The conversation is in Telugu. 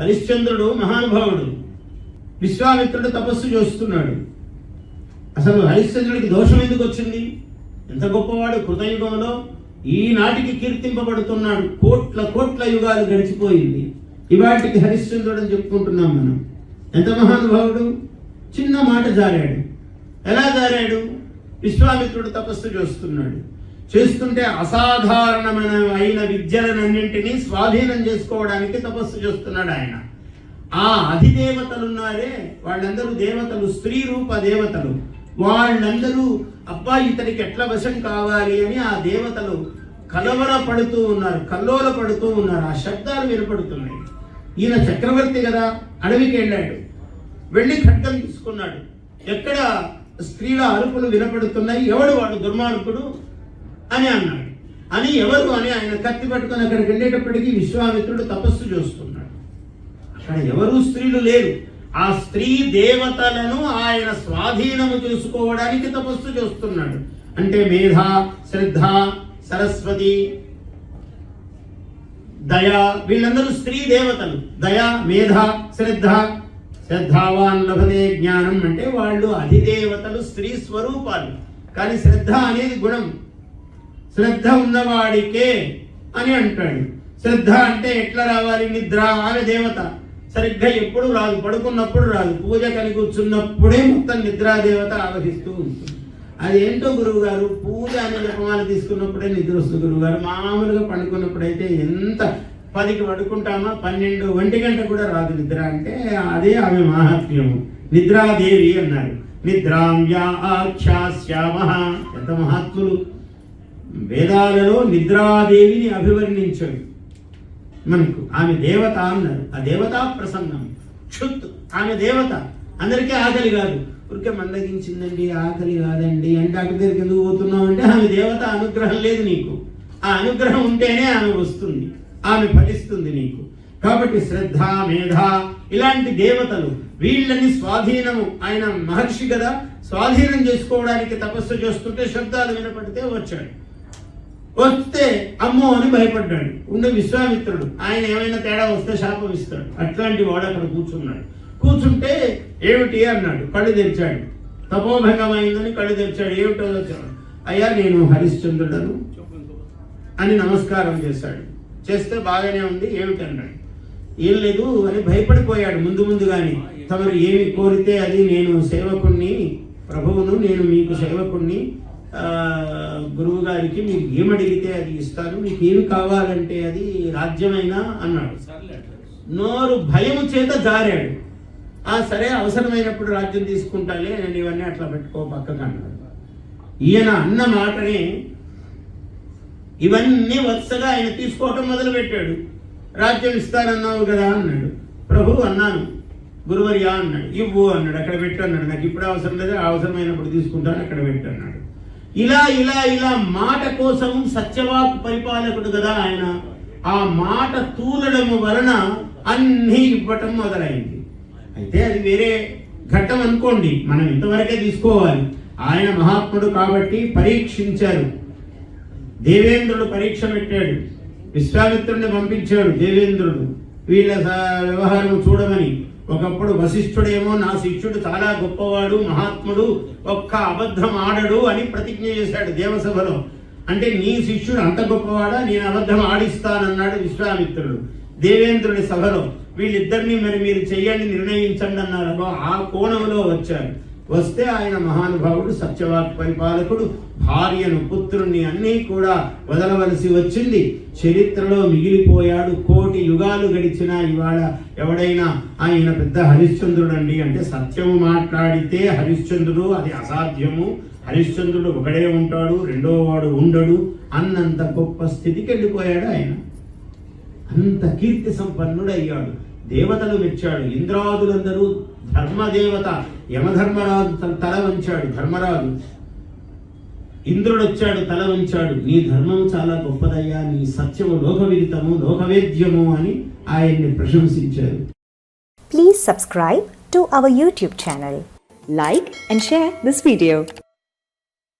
హరిశ్చంద్రుడు మహానుభావుడు. విశ్వామిత్రుడు తపస్సు చేస్తున్నాడు. అసలు హరిశ్చంద్రుడికి దోషం ఎందుకు వచ్చింది? ఎంత గొప్పవాడు కృతయుగంలో ఈనాటికి కీర్తింపబడుతున్నాడు. కోట్ల కోట్ల యుగాలు గడిచిపోయింది. ఇవాటికి హరిశ్చంద్రుడు అని చెప్పుకుంటున్నాం మనం. ఎంత మహానుభావుడు? చిన్న మాట జారాడు. ఎలా జారాడు? విశ్వామిత్రుడు తపస్సు చేస్తున్నాడు. చేస్తుంటే అసాధారణమైన అయిన విద్యలనన్నింటినీ స్వాధీనం చేసుకోవడానికి తపస్సు చేస్తున్నాడు ఆయన. ఆ అధిదేవతలు ఉన్నారే వాళ్ళందరూ దేవతలు స్త్రీ రూప దేవతలు. వాళ్ళందరూ అబ్బా ఇతనికి ఎట్లా వశం కావాలి? అని ఆ దేవతలు కలవర పడుతూ ఉన్నారు కల్లోల పడుతూ ఉన్నారు. ఆ శబ్దాలు వినపడుతున్నాయి. ఈయన చక్రవర్తి కదా అడవికి వెళ్ళాడు. వెళ్ళి ఖడ్గం తీసుకున్నాడు. ఎక్కడ స్త్రీల అరుపులు వినపడుతున్నాయి? ఎవడు వాడు? దుర్మార్గుడు? అని అన్నాడు. అని ఎవరు అని ఆయన కత్తి పట్టుకొని అక్కడికి వెళ్ళేటప్పటికీ విశ్వామిత్రుడు తపస్సు చేస్తున్నాడు. అక్కడ ఎవరు స్త్రీలు లేరు. ఆ స్త్రీ దేవతలను ఆయన స్వాధీనము చేసుకోవడానికి తపస్సు చేస్తున్నాడు. అంటే మేధ శ్రద్ధ సరస్వతి దయ వీళ్ళందరూ స్త్రీ దేవతలు. దయ మేధ శ్రద్ధ శ్రద్ధావాన్ లభదే జ్ఞానం అంటే వాళ్ళు అధిదేవతలు స్త్రీ స్వరూపాలు. కానీ శ్రద్ధ అనేది గుణం. శ్రద్ధ ఉన్నవాడికే అని అంటాడు. శ్రద్ధ అంటే ఎట్లా రావాలి? నిద్ర ఆమె దేవత సరిగ్గా ఎప్పుడు రాదు పడుకున్నప్పుడు రాదు. పూజ కలిగి కూర్చున్నప్పుడే మొత్తం నిద్రా దేవత ఆవహిస్తూ ఉంటుంది. అదేంటో గురువు గారు పూజ అనే జపమాలు తీసుకున్నప్పుడే నిద్ర వస్తుంది గురువు గారు మామూలుగా పండుకున్నప్పుడైతే ఎంత పదికి పడుకుంటామా పన్నెండు ఒంటి గంట కూడా రాదు నిద్ర అంటే అదే ఆమె మహాత్మ్యము. నిద్రాదేవి అన్నారు. నిద్రాంయా ఆఖ్యాస్యామ ఎంత మహాత్ములు. వేదాలలో నిద్రాదేవిని అభివర్ణించాడు. మనకు ఆమె దేవత అన్నారు. ఆ దేవత ప్రసన్నం. క్షుత్ ఆమె దేవత. అందరికీ ఆకలి కాదు. ఊరికే మందగించిందండి ఆకలి కాదండి అంటే అక్కడి దగ్గరికి ఎందుకు పోతున్నావు అంటే ఆమె దేవత అనుగ్రహం లేదు నీకు. ఆ అనుగ్రహం ఉంటేనే ఆమె వస్తుంది. ఆమె ఫలిస్తుంది నీకు. కాబట్టి శ్రద్ధ మేధ ఇలాంటి దేవతలు వీళ్ళని స్వాధీనము. ఆయన మహర్షి కదా స్వాధీనం చేసుకోవడానికి తపస్సు చేస్తుంటే శబ్దాలు వినపడితే వచ్చాడు. వస్తే అమ్మో అని భయపడ్డాడు. ఉండే విశ్వామిత్రుడు ఆయన ఏమైనా తేడా వస్తే శాపం ఇస్తాడు. అట్లాంటి వాడు అక్కడ కూర్చున్నాడు. కూర్చుంటే ఏమిటి అన్నాడు. కళ్ళు తెరిచాడు. తపోభంగమైందని కళ్ళు తెరిచాడు. ఏమిటో వచ్చాడు అయ్యా నేను హరిశ్చంద్రుడను అని నమస్కారం చేశాడు. చేస్తే బాగానే ఉంది ఏమిటి అన్నాడు. ఏం లేదు అని భయపడిపోయాడు ముందు ముందుగానే. తమరు ఏమి కోరితే అది నేను సేవకుణ్ణి ప్రభువును నేను మీకు సేవకుణ్ణి గురువు గారికి మీకు ఏమడిగితే అది ఇస్తాను. మీకు ఏమి కావాలంటే అది రాజ్యమైనా అన్నాడు. నోరు భయము చేత జారాడు. ఆ సరే అవసరమైనప్పుడు రాజ్యం తీసుకుంటాలే నేను ఇవన్నీ అట్లా పెట్టుకో పక్కకు అన్నాడు. ఈయన అన్న మాటనే ఇవన్నీ వరుసగా ఆయన తీసుకోవటం మొదలు పెట్టాడు రాజ్యం ఇస్తానన్నావు కదా అన్నాడు. ప్రభు అన్నాను. గురువర్యా అన్నాడు. ఇవ్వు అన్నాడు. అక్కడ పెట్టు అన్నాడు. నాకు ఇప్పుడు అవసరం లేదు? అవసరమైనప్పుడు తీసుకుంటాను. అక్కడ పెట్టు అన్నాడు. ఇలా ఇలా ఇలా మాట కోసం సత్యవాక్ పరిపాలకుడు కదా ఆయన. ఆ మాట తూలడము వలన అన్నీ ఇవ్వటం మొదలైంది. అయితే అది వేరే ఘట్టం అనుకోండి. మనం ఇంతవరకే తీసుకోవాలి. ఆయన మహాత్ముడు కాబట్టి పరీక్షించారు. దేవేంద్రుడు పరీక్ష పెట్టాడు. విశ్వామిత్రుడిని పంపించాడు దేవేంద్రుడు. వీళ్ళ వ్యవహారం చూడమని. ఒకప్పుడు వశిష్ఠుడేమో నా శిష్యుడు చాలా గొప్పవాడు మహాత్ముడు ఒక్క అబద్ధం ఆడడు అని ప్రతిజ్ఞ చేశాడు దేవసభలో. అంటే నీ శిష్యుడు అంత గొప్పవాడా? నేను అబద్ధం ఆడిస్తానన్నాడు విశ్వామిత్రుడు దేవేంద్రుడి సభలో. వీళ్ళిద్దరిని మరి మీరు చెయ్యండి నిర్ణయించండి అన్నారు ఆ కోణంలో వచ్చారు వస్తే ఆయన మహానుభావుడు సత్యవాక్ పరిపాలకుడు భార్యను పుత్రుణ్ణి అన్నీ కూడా వదలవలసి వచ్చింది. చరిత్రలో మిగిలిపోయాడు. కోటి యుగాలు గడిచినా ఇవాళ ఎవడైనా ఆయన పెద్ద హరిశ్చంద్రుడు అండి అంటే సత్యము మాట్లాడితే హరిశ్చంద్రుడు అది అసాధ్యము. హరిశ్చంద్రుడు ఒకడే ఉంటాడు రెండో వాడు ఉండడు. అన్నంత గొప్ప స్థితికి వెళ్ళిపోయాడు ఆయన. అంత కీర్తి సంపన్నుడు అయ్యాడు దేవతలు మెచ్చాడు. ఇంద్రాదులందరూ ధర్మదేవత యమధర్మరాజు తల వంచాడు ధర్మరాజు. ఇంద్రుడు వచ్చాడు తల వంచాడు. నీ ధర్మం చాలా గొప్పదయ్యా నీ సత్యము లోకవిదితము లోకవేద్యము అని ఆయన్ని ప్రశంసించారు. Please subscribe to our YouTube channel like and share this video